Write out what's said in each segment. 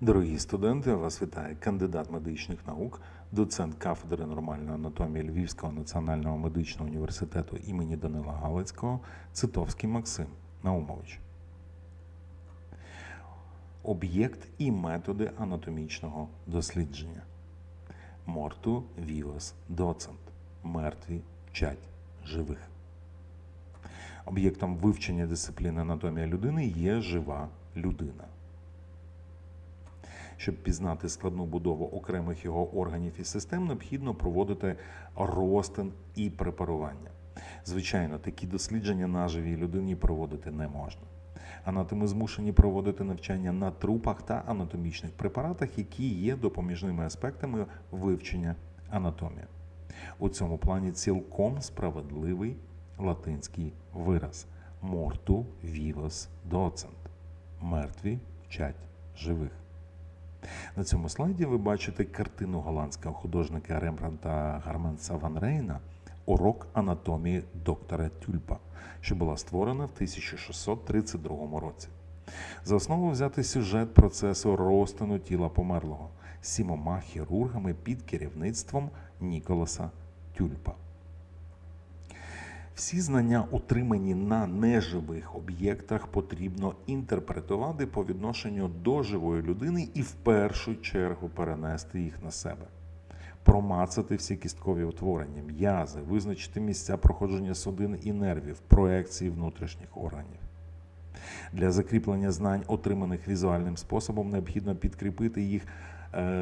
Дорогі студенти, вас вітає кандидат медичних наук, доцент кафедри нормальної анатомії Львівського національного медичного університету імені Данила Галицького Цитовський Максим Наумович. Об'єкт і методи анатомічного дослідження. Морту віос доцент. Мертві вчать живих. Об'єктом вивчення дисципліни анатомія людини є жива людина. Щоб пізнати складну будову окремих його органів і систем, необхідно проводити розтин і препарування. Звичайно, такі дослідження на живій людині проводити не можна. Анатоми змушені проводити навчання на трупах та анатомічних препаратах, які є допоміжними аспектами вивчення анатомії. У цьому плані цілком справедливий латинський вираз морту вівос доцент. Мертві вчать живих. На цьому слайді ви бачите картину голландського художника Рембранта Гарменса Ван Рейна Урок анатомії доктора Тюльпа, що була створена в 1632 році. За основу взяти сюжет процесу розтину тіла померлого сімома хірургами під керівництвом Ніколаса Тюльпа. Всі знання, отримані на неживих об'єктах, потрібно інтерпретувати по відношенню до живої людини і в першу чергу перенести їх на себе. Промацати всі кісткові утворення, м'язи, визначити місця проходження судин і нервів, проекції внутрішніх органів. Для закріплення знань, отриманих візуальним способом, необхідно підкріпити їх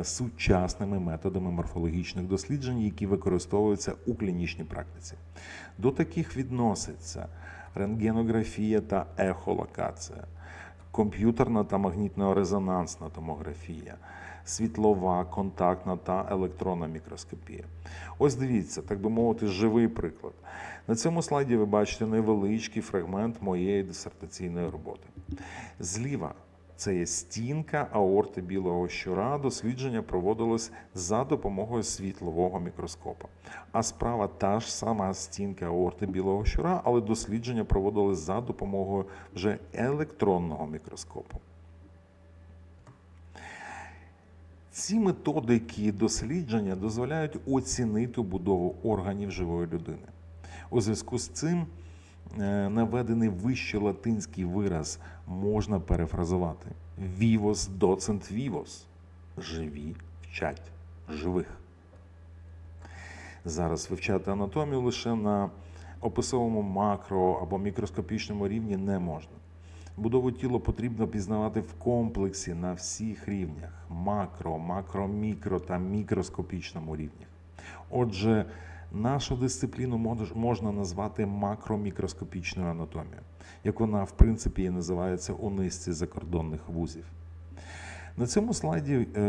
сучасними методами морфологічних досліджень, які використовуються у клінічній практиці. До таких відноситься рентгенографія та ехолокація, комп'ютерна та магнітно-резонансна томографія, світлова, контактна та електронна мікроскопія. Ось дивіться, так би мовити, живий приклад. На цьому слайді ви бачите невеличкий фрагмент моєї дисертаційної роботи. Зліва це є стінка аорти білого щура. Дослідження проводилось за допомогою світлового мікроскопа. А справа та ж сама стінка аорти білого щура, але дослідження проводилось за допомогою вже електронного мікроскопу. Ці методики дослідження дозволяють оцінити будову органів живої людини. У зв'язку з цим наведений вище латинський вираз можна перефразувати: Vivos docent vivos. Живі вчать живих. Зараз вивчати анатомію лише на описовому макро або мікроскопічному рівні не можна. Будову тіла потрібно пізнавати в комплексі на всіх рівнях макро, макро, мікро та мікроскопічному рівнях. Отже, нашу дисципліну можна назвати макромікроскопічною анатомією, як вона, в принципі, і називається у низці закордонних вузів. На цьому слайді е,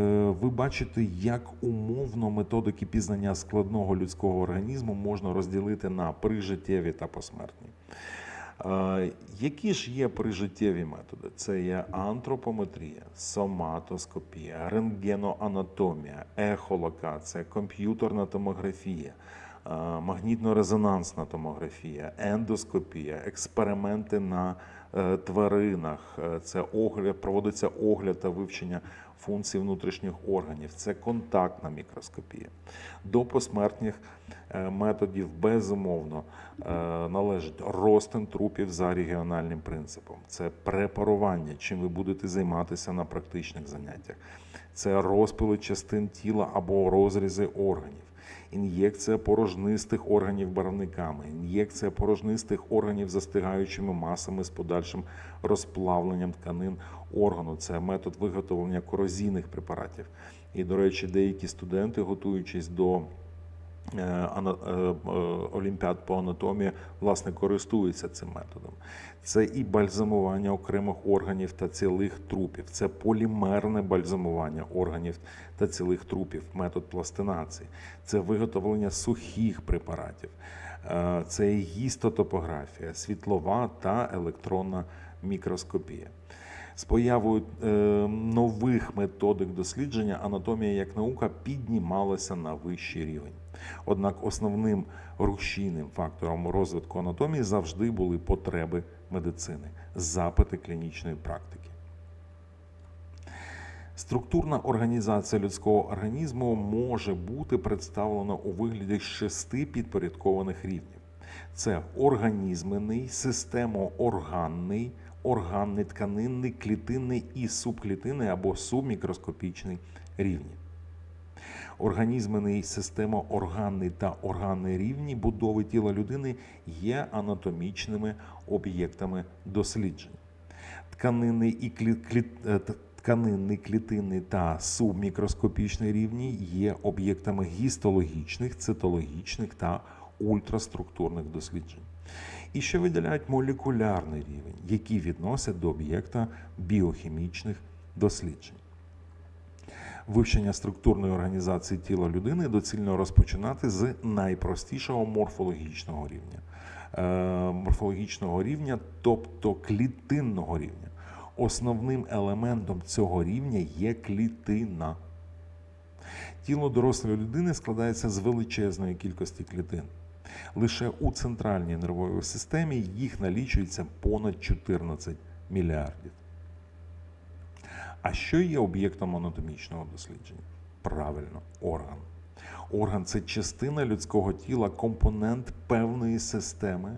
ви бачите, як умовно методики пізнання складного людського організму можна розділити на прижиттєві та посмертні. Е, Які ж є прижиттєві методи? Це є антропометрія, соматоскопія, рентгеноанатомія, ехолокація, комп'ютерна томографія, магнітно-резонансна томографія, ендоскопія, експерименти на е, тваринах. Е, Це огляд, проводиться огляд та вивчення функцій внутрішніх органів. Це контактна мікроскопія. До посмертних е, методів безумовно е, належить розтин трупів за регіональним принципом. Це препарування, чим ви будете займатися на практичних заняттях. Це розпили частин тіла або розрізи органів. Ін'єкція порожнистих органів барвниками, ін'єкція порожнистих органів застигаючими масами з подальшим розплавленням тканин органу. Це метод виготовлення корозійних препаратів. І, до речі, деякі студенти, готуючись до олімпіад по анатомії, власне, користуються цим методом. Це і бальзамування окремих органів та цілих трупів, це полімерне бальзамування органів та цілих трупів, метод пластинації, це виготовлення сухих препаратів, е, це гістотопографія, світлова та електронна мікроскопія. З появою е, нових методик дослідження анатомія як наука піднімалася на вищий рівень. Однак основним рушійним фактором розвитку анатомії завжди були потреби медицини, запити клінічної практики. Структурна організація людського організму може бути представлена у вигляді шести підпорядкованих рівнів. Це організменний, системоорганний, органний, тканинний, клітинний і субклітинний або субмікроскопічний рівні. Організменний, системоорганний та органний рівні будови тіла людини є анатомічними об'єктами досліджень. Тканинний і клі... клі... е, тканинний, клітинний та субмікроскопічний рівні є об'єктами гістологічних, цитологічних та ультраструктурних досліджень. І ще виділяють молекулярний рівень, який відносять до об'єкта біохімічних досліджень. Вивчення структурної організації тіла людини доцільно розпочинати з найпростішого морфологічного рівня. Е, морфологічного рівня, тобто клітинного рівня. Основним елементом цього рівня є клітина. Тіло дорослої людини складається з величезної кількості клітин. Лише у центральній нервовій системі їх налічується понад 14 мільярдів. А що є об'єктом анатомічного дослідження? Правильно, орган. Орган це частина людського тіла, компонент певної системи,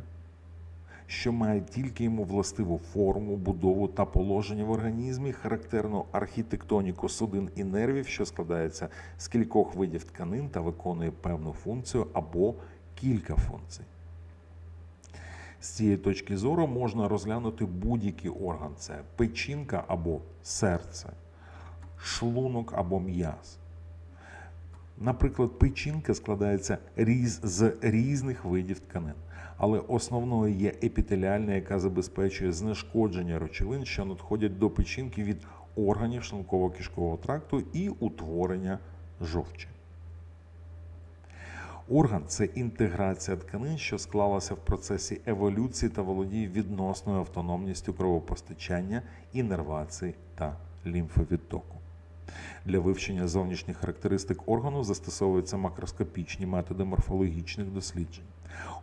що має тільки йому властиву форму, будову та положення в організмі, характерну архітектоніку судин і нервів, що складається з кількох видів тканин та виконує певну функцію або кілька функцій. З цієї точки зору можна розглянути будь-який орган: це печінка або серце, шлунок або м'яз. Наприклад, печінка складається різ, з різних видів тканин, але основною є епітеліальна, яка забезпечує знешкодження речовин, що надходять до печінки від органів шлунково-кишкового тракту і утворення жовчі. Орган це інтеграція тканин, що склалася в процесі еволюції та володіє відносною автономністю кровопостачання, іннервації та лімфовідтоку. Для вивчення зовнішніх характеристик органу застосовуються макроскопічні методи морфологічних досліджень.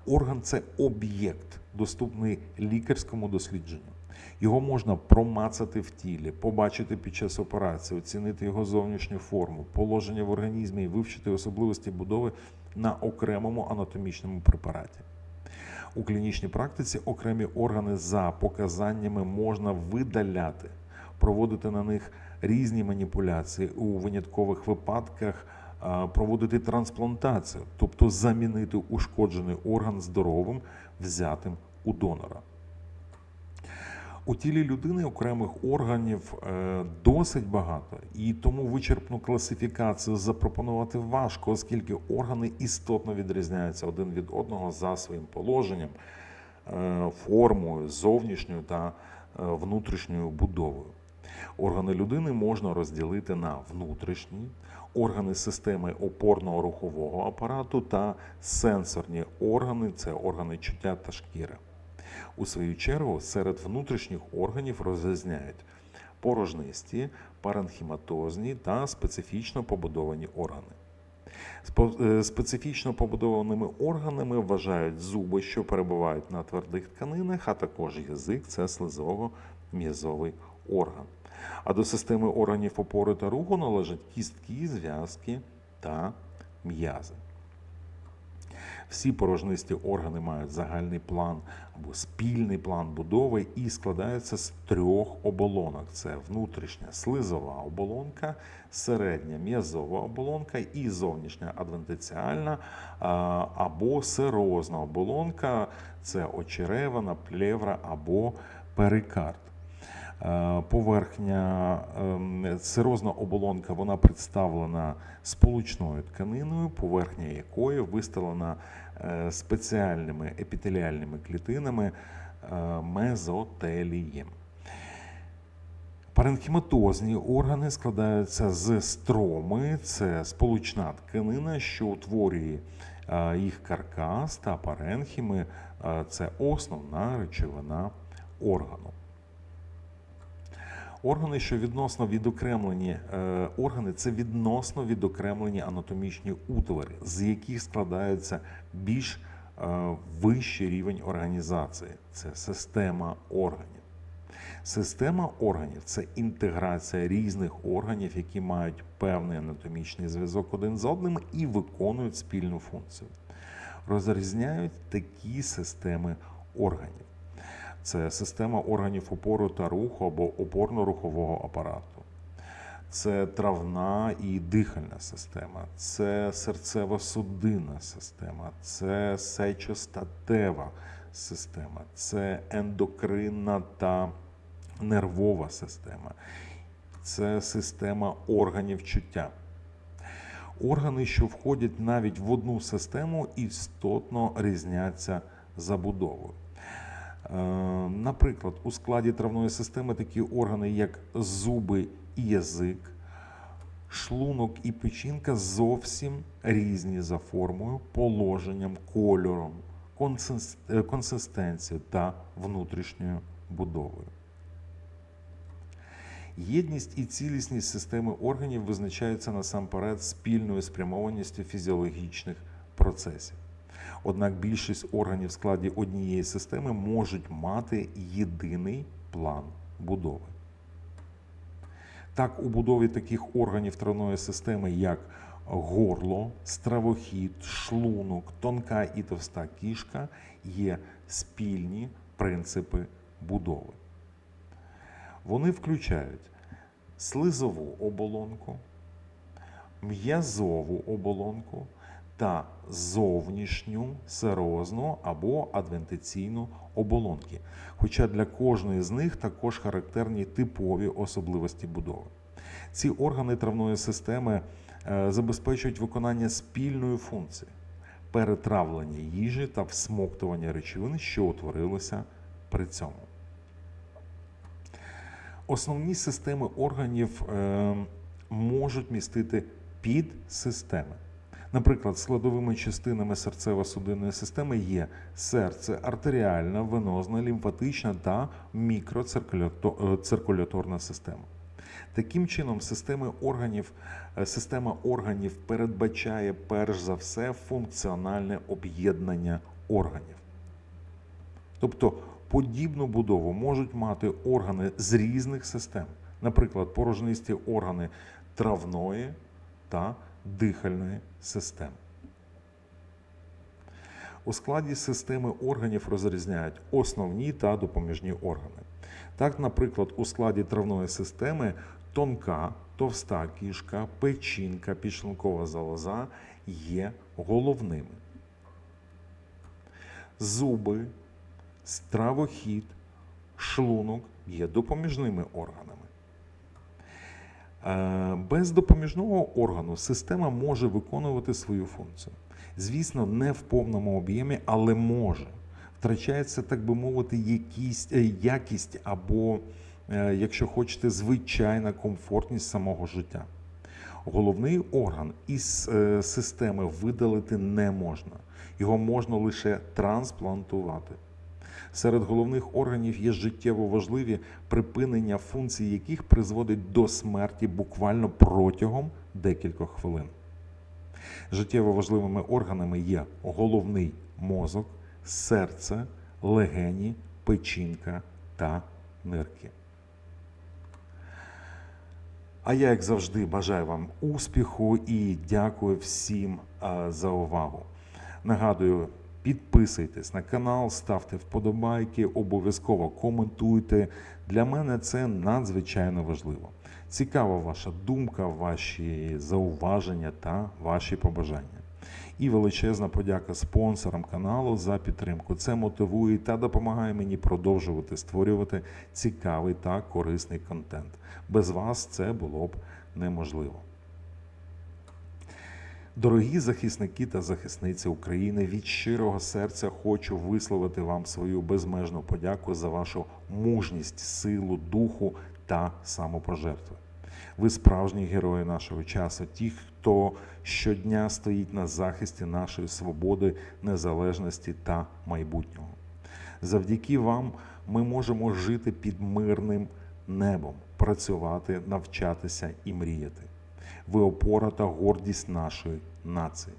Орган це об'єкт, доступний лікарському дослідженню. Його можна промацати в тілі, побачити під час операції, оцінити його зовнішню форму, положення в організмі і вивчити особливості будови на окремому анатомічному препараті. У клінічній практиці окремі органи за показаннями можна видаляти, проводити на них різні маніпуляції у виняткових випадках. Проводити трансплантацію, тобто замінити ушкоджений орган здоровим, взятим у донора. У тілі людини окремих органів е, досить багато, і тому вичерпну класифікацію запропонувати важко, оскільки органи істотно відрізняються один від одного за своїм положенням, е, формою, зовнішньою та е, внутрішньою будовою. Органи людини можна розділити на внутрішні, органи системи опорного рухового апарату та сенсорні органи це органи чуття та шкіри. У свою чергу, серед внутрішніх органів розрізняють порожнисті, паренхіматозні та специфічно побудовані органи. Е, Специфічно побудованими органами вважають зуби, що перебувають на твердих тканинах, а також язик це слизово-м'язовий орган. А до системи органів опори та руху належать кістки, зв'язки та м'язи. Всі порожнисті органи мають загальний план або спільний план будови і складаються з трьох оболонок: це внутрішня слизова оболонка, середня м'язова оболонка і зовнішня адвентиціальна або серозна оболонка це очеревина, плевра або перикард. Е, Поверхня ем, цирозна оболонка вона представлена сполучною тканиною, поверхня якої вистелена е, спеціальними епітеліальними клітинами е, мезотелієм. Паренхіматозні органи складаються з строми, це сполучна тканина, що утворює їх каркас та паренхіми це основна речовина органу. Органи, що відносно відокремлені, е, органи це відносно відокремлені анатомічні утвори, з яких складається більш е, вищий рівень організації. Це система органів. Система органів це інтеграція різних органів, які мають певний анатомічний зв'язок один з одним і виконують спільну функцію. Розрізняють такі системи органів. Це система органів опору та руху або опорно-рухового апарату. Це травна і дихальна система, це серцево-судинна система, це сечостатева система, це ендокринна та нервова система, це система органів чуття. Органи, що входять навіть в одну систему, істотно різняться забудовою. Е, Наприклад, у складі травної системи такі органи, як зуби і язик, шлунок і печінка зовсім різні за формою, положенням, кольором, е, консистенцією та внутрішньою будовою. Єдність і цілісність системи органів визначаються насамперед спільною спрямованістю фізіологічних процесів. Однак більшість органів в складі однієї системи можуть мати єдиний план будови. Так, у будові таких органів травної системи, як горло, стравохід, шлунок, тонка і товста кішка, є спільні принципи будови. Вони включають слизову оболонку, м'язову оболонку та зовнішню серозну або адвентиційну оболонки. Хоча для кожної з них також характерні типові особливості будови. Ці органи травної системи е, забезпечують виконання спільної функції перетравлення їжі та всмоктування речовин, що утворилися при цьому. Основні системи органів е, можуть містити підсистеми. Наприклад, складовими частинами серцево-судинної системи є серце, артеріальна, венозна, лімфатична та мікроциркуляторна система. Таким чином, системи органів, е, система органів передбачає перш за все функціональне об'єднання органів. Тобто подібну будову можуть мати органи з різних систем, наприклад, порожнисті органи травної та дихальної систем. У складі системи органів розрізняють основні та допоміжні органи. Так, наприклад, у складі травної системи тонка, товста кішка, печінка, підшлункова залоза є головними. Зуби, стравохід, шлунок є допоміжними органами. Е, Без допоміжного органу система може виконувати свою функцію. Звісно, не в повному об'ємі, але може. Втрачається, так би мовити, якісь, е, якість або, е, якщо хочете, звичайна комфортність самого життя. Головний орган із системи видалити не можна. Його можна лише трансплантувати. Серед головних органів є життєво важливі припинення функцій, яких призводить до смерті буквально протягом декількох хвилин. Життєво важливими органами є головний мозок, серце, легені, печінка та нирки. А я, як завжди, бажаю вам успіху і дякую всім за увагу. Нагадую, підписуйтесь на канал, ставте вподобайки, обов'язково коментуйте. Для мене це надзвичайно важливо. Цікава ваша думка, ваші зауваження та ваші побажання. І величезна подяка спонсорам каналу за підтримку. Це мотивує та допомагає мені продовжувати створювати цікавий та корисний контент. Без вас це було б неможливо. Дорогі захисники та захисниці України, від щирого серця хочу висловити вам свою безмежну подяку за вашу мужність, силу, духу та самопожертви. Ви справжні герої нашого часу, ті, хто щодня стоїть на захисті нашої свободи, незалежності та майбутнього. Завдяки вам ми можемо жити під мирним небом, працювати, навчатися і мріяти. Ви опора та гордість нашої нації.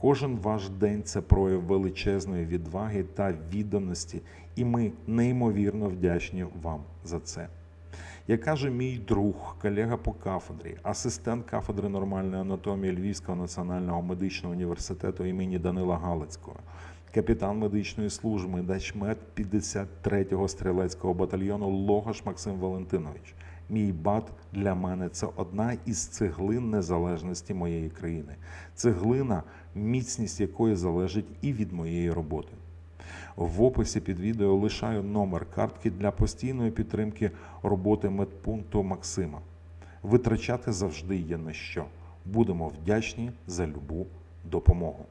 Кожен ваш день це прояв величезної відваги та відданості, І ми неймовірно вдячні вам за це. Як каже мій друг, колега по кафедрі, асистент кафедри нормальної анатомії Львівського національного медичного університету імені Данила Галицького, капітан медичної служби, дачмет 53-го стрілецького батальйону Логаш Максим Валентинович. Мій бат для мене це одна із цеглин незалежності моєї країни. Цеглина, міцність якої залежить і від моєї роботи. В описі під відео лишаю номер картки для постійної підтримки роботи медпункту Максима. Витрачати завжди є на що. Будемо вдячні за любу допомогу.